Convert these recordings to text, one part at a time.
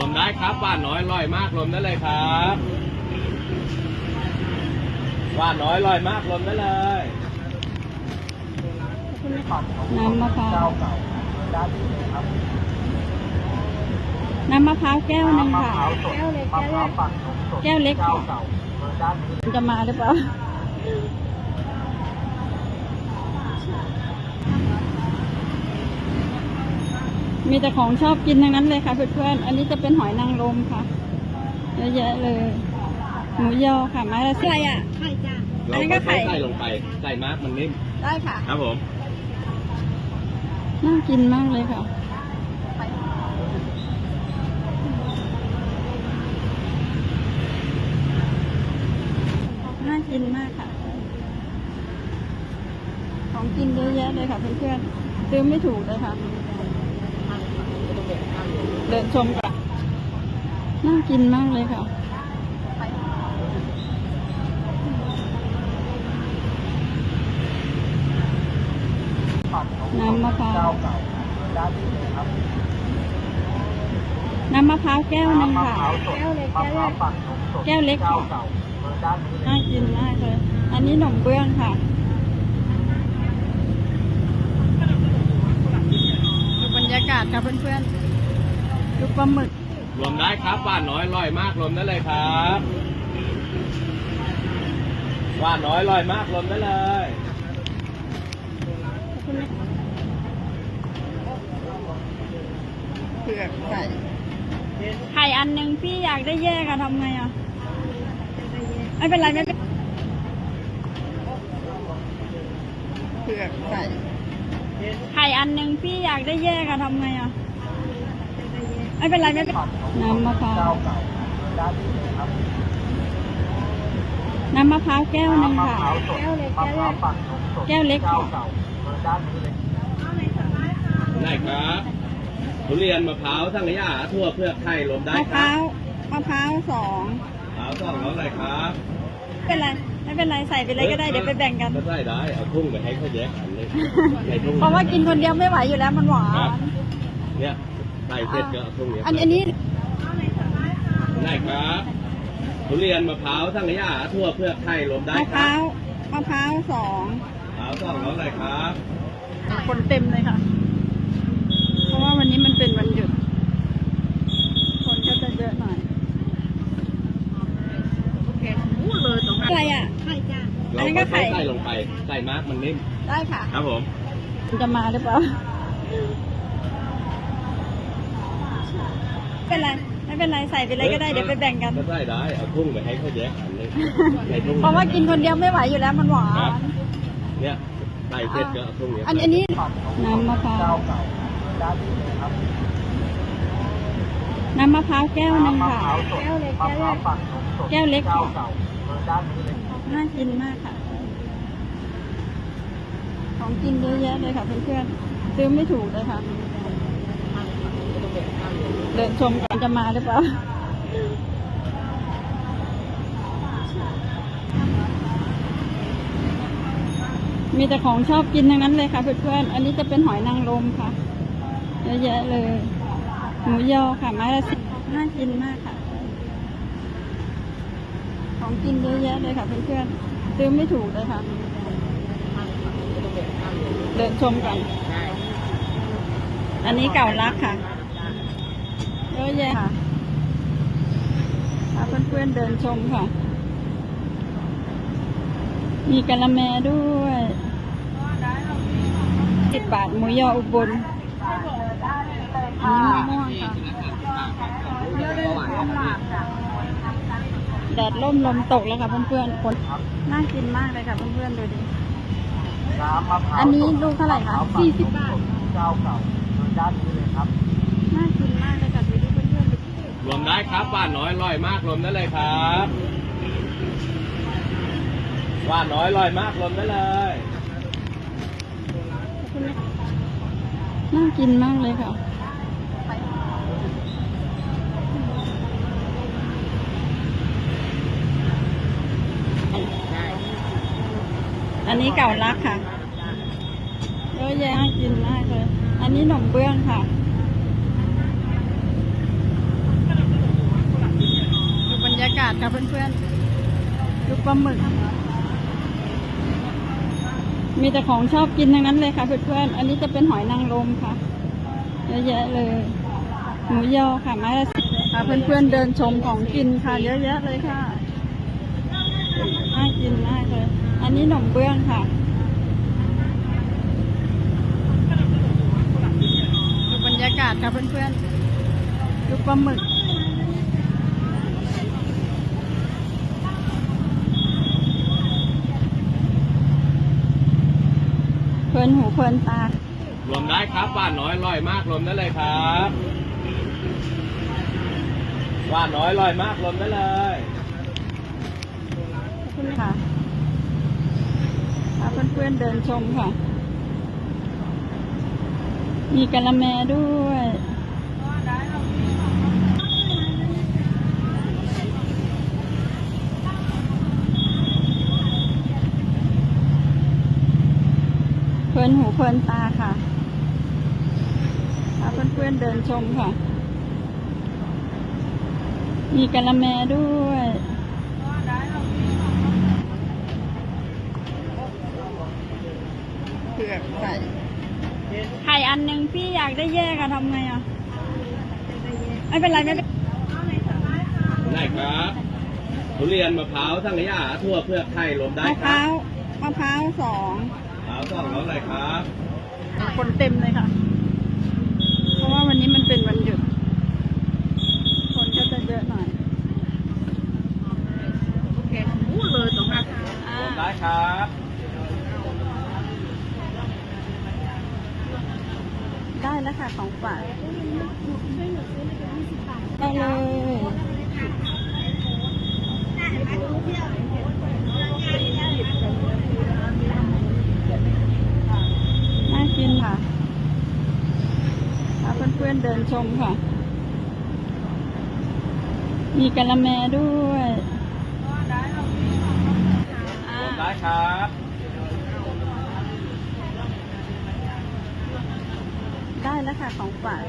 วมได้ครับหวานน้อยอร่อยมากรวมได้เลยครับหวานน้อยอร่อยมากรวมได้เลยน้ำมะพร้าวน้ำมะพร้าวแก้วหนึ่งค่ะ แก้วเล็ก แก้วเล็กค่ะจะมาหรือเปล่า มีแต่ของชอบกินทั้งนั้นเลยค่ะเพื่อนๆ อันนี้จะเป็นหอยนางรมค่ะเยอะแยะเลย หมูยอค่ะไม้ละสิบอะไรอะไข่จ้าอันเรานี้ก็ก็ใส่ไข่ไส้ลงไปใส่มากมันนิ่มได้ค่ะ ครับผม น่ากินมากเลยค่ะน่ากินมากค่ะ ของกินเยอะแยะเลยค่ะเพื่อนๆซื้อไม่ถูกเลยค่ะ เดินชมกันน่ากินมากเลยค่ะน้ำมะพร้าวน้ำมะพร้าวแก้วหนึ่งค่ะ แก้วเล็กแก้วเล็กแก้วเล็กค่ะน่ากินมากเลย อันนี้หนมเบื้องค่ะดูบรรยากาศค่ะเพื่อนๆ ดูปลาหมึกรวมได้ครับหวานน้อยอร่อยมากรวมได้เลยครับหวานน้อยอร่อยมากรวมได้เลยเผือกไข่ไข่อันหนึ่งพี่อยากได้แยกอะทำไงอะไม่เป็นไรไม่เป็นเผือกไข่ไข่อันหนึ่งพี่อยากได้แยกอะทำไงอะ ไม่เป็นไรไม่เป็นน้ำมะพร้าว น้ำมะพร้าวแก้วหนึ่งค่ะ แก้วเล็กแก้วเล็กแก้วเล็กค่ะได้ครับทุเรียนมะพร้าวทั้งระยะทั่วเพือกไข่รวมได้มะคพรัร้าบวมะพร้าวสองมะพร้าวสองร้อยอะไรครับไม่เป็นไรไม่เป็นไรใส่ไปเลยก็ได้เดี๋ยวไปแบ่งกัน ก็ได้ได้เอาทุ่งไปให้เขาแยกกันเลยในทุ่งเพราะว่ากินคนเดียวไม่ไหวอยู่แล้วมันหวาครับนเนี่ย ใส่เสร็จก็เอาทุ่งเนี้ยอันอันนี้ได้ครับทุเรียนมะพร้าวทั้งระยะทั่วเพือกไข่รวมได้มะคพรัร้าบวมะพร้าวสองมะพร้าวสองร้อยอะไรครับ คนเต็มเลยค่ะ เพราะว่าวันนี้มันเป็นวันหยุด คนก็จะเยอะหน่อยอะไรอะไข่จ้าอัเรานนี้ก็ก็ใส่ไข่ไส้ลงไป ใส่มากมันนิ่ม ได้ค่ะ ครับผม จะมาหรือเปล่าไม่ เป็นไรไม่เป็นไรใส่ไปเลยก็ได้เดี๋ยวไปแบ่งกันก็ได้ได้เอาทุ่งไปให้เขาแยกกันเลยในทุ่งเพราะว่ากินคนเดียวไม่ไหวอยู่แล้วมันหวาครับนเนี่ยใส่เสร็จก็เอาทุ่งเนี้ยอันอันนี้น้ำมะพร้าวน้ำมะพร้าวแก้วหนึ่งค่ะแก้วเล็กแก้วเล็กแก้วเล็กค่ะน่ากินมากค่ะ ของกินเยอะแยะเลยค่ะเพื่อนๆซื้อไม่ถูกเลยค่ะ เดินชมกันจะมาหรือเปล่ามีแต่ของชอบกินทั้งนั้นเลยค่ะเพื่อนๆ อันนี้จะเป็นหอยนางรมค่ะเยอะแยะเลย หมูยอค่ะไม้ละสิบน่ากินมากค่ะ ของกินเยอะแยะเลยค่ะเพื่อนๆซื้อไม่ถูกเลยค่ะ เดินชมกัน อันนี้เก่ารักค่ะ ยอะแยะค่ะพาเพื่อนๆเดินชมค่ะ มีกะละแมด้วยสิบบาทหมูยออุบลอันนี้มะม่วงค่ะแดดร่มลมตกแล้วค่ะเพื่อนๆฝนน่ากินมากเลยค่ะเพื่อนๆดูดิ อันนี้ลูกเท่าไหร่คะสี่สิบบาทน่ากินมากเลยค่ะดูดิเพื่อนๆดู รวมได้ครับหวานน้อยอร่อยมากรวมได้เลยครับหวานน้อยอร่อยมากรวมได้เลยน่ากินมากเลยค่ะอันนี้เก่ารักค่ะเยอะแยะกินมากเลย อันนี้หนมเบื้องค่ะาศค่ะเพื่อนๆ ดูปลาหมึก มีแต่ของชอบกินทั้งนั้นเลยค่ะเพื่อนๆ อันนี้จะเป็นหอยนางรมค่ะ เยอะแยะเลย หมูยอค่ะไม้ละสิบค่ะเพื่อนๆ เดินชมของกินค่ะ เยอะแยะเลยค่ะน่ากินมากเลย อันนี้หนมเบื้องค่ะดูบรรยากาศค่ะเพื่อนๆ ดูปลาหมึก เพลิน หูเพลินตารวมได้ครับหวานน้อยอร่อยมากรวมได้เลยครับหวานน้อยอร่อยมากรวมได้เลยขอบคุณค่ะพาเพื่อนๆเดินชมค่ะ มีกะละแมด้วย ลินหูเพลินตาค่ะพาเพื่อนๆเดินชมค่ะ มีกะละแมด้วย เผือกไข่ ไข่อันหนึ่งพี่อยากได้แยกอะทำไงอะไม่เป็นไรไม่เป็นได้ครับทุเรียนมะพร้าวทั้งระยะทั่วเพื่อกไข่รวมได้มะคพรัร้าบวมะพร้าวสองมะพร้าวสองร้อยอะไรครับคนเต็มเลยค่ะ เพราะว่าวันนี้มันเป็นวันหยุด คนก็จะเยอะหน่อย โอเคพูดเลยตรงนั้นรวมได้ครับได้แล้วค่ะของฝากได้เลยน่ากินค่ะพา เพื่อนๆเดินชมค่ะ มีกะละแมด้วยรวมได้ครับได้แล้วค่ะของฝาก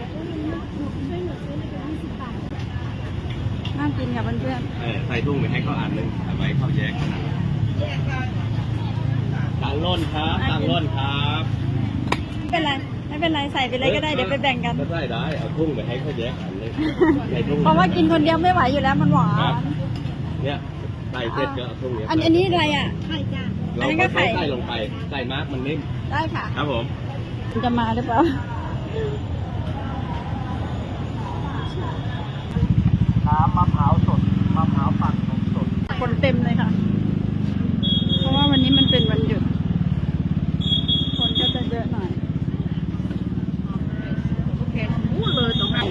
น่ากินค่ะเพื่อนเออใส่ถุงไปให้เขาอ่านหนึ่งเอาไว้เขาแยกขนาดตังล่นครับตังล่นครับๆไม่เป็นไร ไม่เป็นไรใส่ไปเลยก็ได้เดี๋ยวไปแบ่งกัน ก็ได้ได้เอาทุ่งไปให้เขาแยกอันหนึงใส่ทุ่งเพราะว่ากินคนเดียวไม่ไหวอยู่แล้วมันหวาครับนเนี่ยใส่เสร็จก็เอาทุ่งเนี้ยอันอันนี้อะไรอะเราอันนี้ก็ก็ไข่ใส่ลงไปใส่มากมันนิ่มได้ค่ะ ครับผมมันจะมาหรือเปล่าน้ำมะพร้าวสดมะพร้าวปั่นนมสดคนเต็มเลยค่ะ เพราะว่าวันนี้มันเป็นวันหยุด คนก็จะเยอะหน่อย โอเคพูดเลยตรงนั้น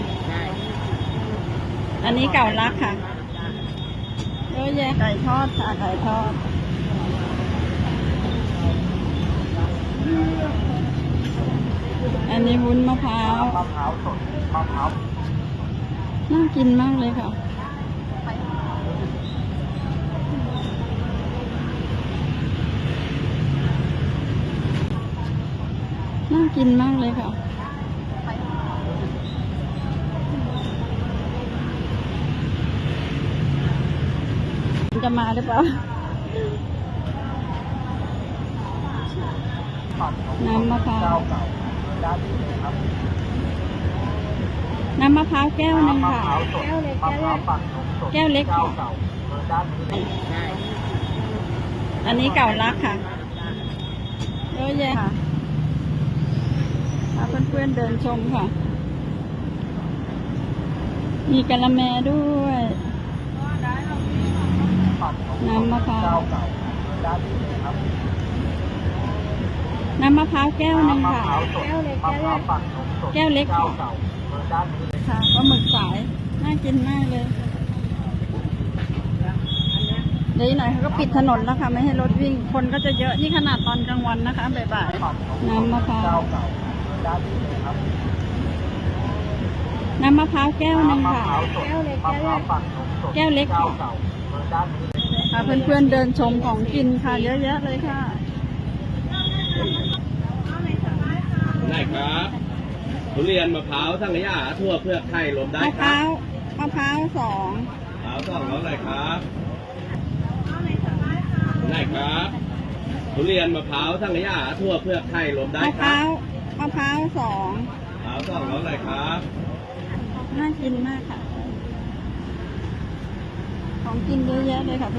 อันนี้เก่ารักค่ะเยอะแยะไก่ทอดค่ะไก่ทอดอันนี้วุ้นมะพร้าวมะพร้าวสดมะพร้าวน่ากินมากเลยค่ะน่ากินมากเลยค่ะ มาหรือเปล่า น้ำมะพร้าวน้ำมะพร้าวแก้วหนึ่งค่ะพร้วสดมะพร้วปั่นนมสดแก้วเล็กเจ้าค่ะเก่าเออด้านนี้เลยอันนี้เก่ารักค่ะเยอะแยะค่ะพาเพื่อนๆเดินชมค่ะ มีกะละแมด้วย นนมสดน้ำมะพร้าวเจ้าเก่าเออด้านนี้เลยครับน้ำมะพร้าวแก้วหนึ่งน้ำมะค่ะพร้าวสดมะพร้าวปั่นนมสดแก้วเล็กเจ้าค่ะเก่าเออด้านนี้เลยค่ะปลาหมึกสาย น่ากินมากเลยเดี๋ยวอีกหน่อยเขาก็ปิดถนนแล้วค่ะ ไม่ให้รถวิ่ง คนก็จะเยอะนี่ขนาดตอนกลางวันนะคะบ่ายปั่นนมสดน้ำมะพร้าวเจ้าเก่าเออด้านนี้เลยครับๆน้ำมะพร้าวแก้วหนึ่งน้ำมะค่ะพร้าวสดมะพร้าวปั่นนมสดแก้วเล็กเจ้าค่ะ เก่าเออด้านนี้เลยพาเพื่อนๆเดินชมของกินค่ะเยอะแยะเลยค่ะได้ครับทุเรียนมะพร้าวทั้งระยะทั่วเพื่อกไข่รวมได้มะคพรัร้าบวมะพร้าวสองมะพร้าวสองร้อยเลยครับได้ครับทุเรียนมะพร้าวทั้งระยะทั่วเพื่อกไข่รวมได้มะคพรัร้าบวมะพร้าวสองมะพร้าวสองร้อยเลยครับน่ากินมากค่ะ ของกินเยอะแยะเลยค่ะ